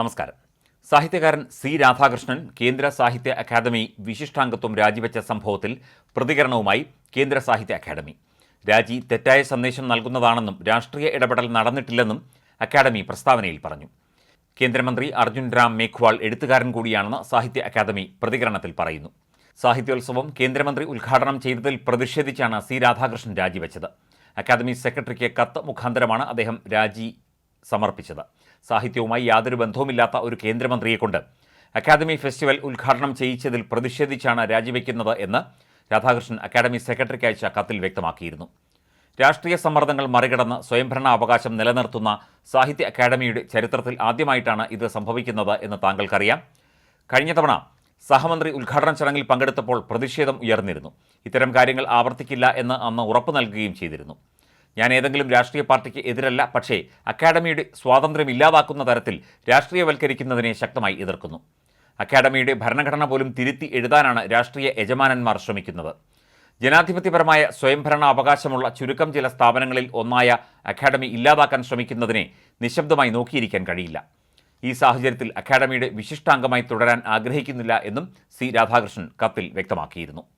നമസ്കാരം. സാഹിത്യകാരൻ സി രാധാകൃഷ്ണൻ കേന്ദ്ര സാഹിത്യ അക്കാദമി വിശിഷ്ടാംഗത്വം രാജിവെച്ച സംഭവത്തിൽ പ്രതികരണവുമായി കേന്ദ്ര സാഹിത്യ അക്കാദമി. രാജി തെറ്റായ സന്ദേശം നൽകുന്നതാണെന്നും രാഷ്ട്രീയ ഇടപെടൽ നടന്നിട്ടില്ലെന്നും അക്കാദമി പ്രസ്താവനയിൽ പറഞ്ഞു. കേന്ദ്രമന്ത്രി അർജുൻ രാം മേഘ്വാൾ എഴുത്തുകാരൻ കൂടിയാണെന്ന് സാഹിത്യ അക്കാദമി പ്രതികരണത്തിൽ പറയുന്നു. സാഹിത്യോത്സവം കേന്ദ്രമന്ത്രി ഉദ്ഘാടനം ചെയ്തതിൽ പ്രതിഷേധിച്ചാണ് സി രാധാകൃഷ്ണൻ രാജിവെച്ചത്. അക്കാദമി സെക്രട്ടറിക്ക് കത്ത് മുഖാന്തരമാണ് അദ്ദേഹം രാജി സമർപ്പിച്ചത്. സാഹിത്യവുമായി യാതൊരു ബന്ധവുമില്ലാത്ത ഒരു കേന്ദ്രമന്ത്രിയെക്കൊണ്ട് അക്കാദമി ഫെസ്റ്റിവൽ ഉദ്ഘാടനം ചെയ്യിച്ചതിൽ പ്രതിഷേധിച്ചാണ് രാജിവെക്കുന്നത് എന്ന് രാധാകൃഷ്ണൻ അക്കാദമി സെക്രട്ടറിക്ക് അയച്ച കത്തിൽ വ്യക്തമാക്കിയിരുന്നു. രാഷ്ട്രീയ സമ്മർദ്ദങ്ങൾ മറികടന്ന് സ്വയംഭരണ അവകാശം നിലനിർത്തുന്ന സാഹിത്യ അക്കാദമിയുടെ ചരിത്രത്തിൽ ആദ്യമായിട്ടാണ് ഇത് സംഭവിക്കുന്നത് എന്ന് താങ്കൾക്കറിയാം. കഴിഞ്ഞ തവണ സഹമന്ത്രി ഉദ്ഘാടന ചടങ്ങിൽ പങ്കെടുത്തപ്പോൾ പ്രതിഷേധം ഉയർന്നിരുന്നു. ഇത്തരം കാര്യങ്ങൾ ആവർത്തിക്കില്ല എന്ന് അന്ന് ഉറപ്പു നൽകുകയും ചെയ്തിരുന്നു. ഞാൻ ഏതെങ്കിലും രാഷ്ട്രീയ പാർട്ടിക്ക് എതിരല്ല പക്ഷേ അക്കാഡമിയുടെ സ്വാതന്ത്ര്യം ഇല്ലാതാക്കുന്ന തരത്തിൽ രാഷ്ട്രീയവൽക്കരിക്കുന്നതിനെ ശക്തമായി എതിർക്കുന്നു. അക്കാഡമിയുടെ ഭരണഘടന പോലും തിരുത്തി എഴുതാനാണ് രാഷ്ട്രീയ യജമാനന്മാർ ശ്രമിക്കുന്നത്. ജനാധിപത്യപരമായ സ്വയംഭരണ അവകാശമുള്ള ചുരുക്കം ചില സ്ഥാപനങ്ങളിൽ ഒന്നായ അക്കാഡമി ഇല്ലാതാക്കാൻ ശ്രമിക്കുന്നതിനെ നിശബ്ദമായി നോക്കിയിരിക്കാൻ കഴിയില്ല. ഈ സാഹചര്യത്തിൽ അക്കാഡമിയുടെ വിശിഷ്ടാംഗമായി തുടരാൻ ആഗ്രഹിക്കുന്നില്ല എന്നും സി രാധാകൃഷ്ണൻ കത്തിൽ വ്യക്തമാക്കിയിരുന്നു.